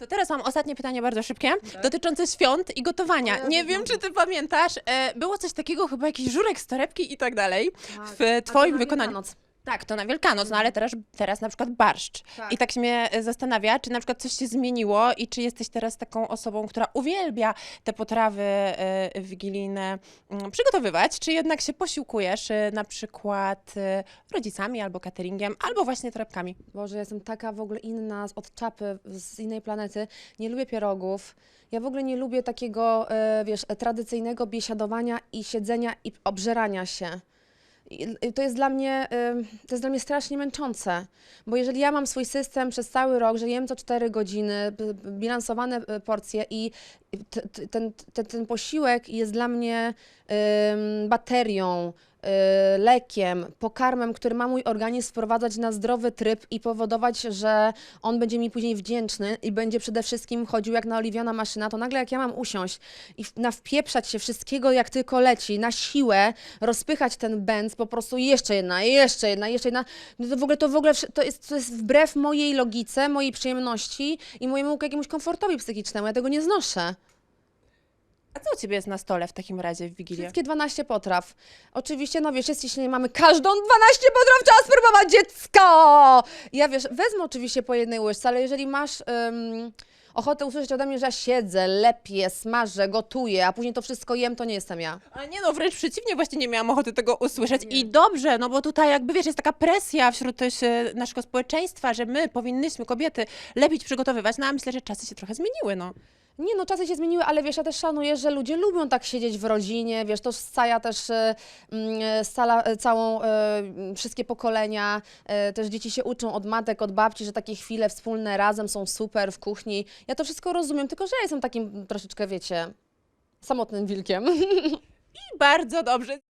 To teraz mam ostatnie pytanie bardzo szybkie, dotyczące świąt i gotowania. Tak. Nie wiem, czy ty pamiętasz, e, było coś takiego, chyba jakiś żurek z torebki i tak dalej, Tak. w twoim wykonaniu. Wielkanoc. Tak, to na Wielkanoc, no ale teraz, teraz na przykład barszcz. Tak. I tak się mnie e, zastanawia, czy na przykład coś się zmieniło i czy jesteś teraz taką osobą, która uwielbia te potrawy e, wigilijne mm, przygotowywać, czy jednak się posiłkujesz e, na przykład rodzicami albo cateringiem, albo właśnie torebkami. Boże, ja jestem taka w ogóle inna, od czapy, z innej planety. Nie lubię pierogów. Ja w ogóle nie lubię takiego, wiesz, tradycyjnego biesiadowania i siedzenia i obżerania się. I to jest dla mnie, to jest dla mnie strasznie męczące, bo jeżeli ja mam swój system przez cały rok, że jem co 4 godziny, bilansowane e, porcje i ten, ten, ten posiłek jest dla mnie baterią, y, lekiem, pokarmem, który ma mój organizm wprowadzać na zdrowy tryb i powodować, że on będzie mi później wdzięczny i będzie przede wszystkim chodził jak naoliwiona maszyna, to nagle jak ja mam usiąść i w- na wpieprzać się wszystkiego jak tylko leci, na siłę, rozpychać ten bęc, po prostu jeszcze jedna, jeszcze jedna, jeszcze jedna, no to w ogóle to w ogóle to jest, to jest wbrew mojej logice, mojej przyjemności i mojemu jakiemuś komfortowi psychicznemu. Ja tego nie znoszę. A co u ciebie jest na stole w takim razie w Wigilię? Wszystkie 12 potraw. Oczywiście, no wiesz, jest, jeśli mamy każdą 12 potraw, trzeba spróbować dziecko! Ja wiesz, wezmę oczywiście po jednej łyżce, ale jeżeli masz ym, ochotę usłyszeć ode mnie, że ja siedzę, lepię, smażę, gotuję, a później to wszystko jem, to nie jestem ja. Ale nie no, wręcz przeciwnie, właśnie nie miałam ochoty tego usłyszeć. I dobrze, no bo tutaj jakby wiesz, jest taka presja wśród też e, naszego społeczeństwa, że my powinnyśmy, kobiety, lepiej przygotowywać, no a myślę, że czasy się trochę zmieniły, no. Nie no, czasy się zmieniły, ale wiesz, ja też szanuję, że ludzie lubią tak siedzieć w rodzinie, wiesz, to scaja też e, mm, scala e, całą, e, m, wszystkie pokolenia, e, też dzieci się uczą od matek, od babci, że takie chwile wspólne razem są super w kuchni. Ja to wszystko rozumiem, tylko że ja jestem takim troszeczkę, wiecie, samotnym wilkiem. I bardzo dobrze.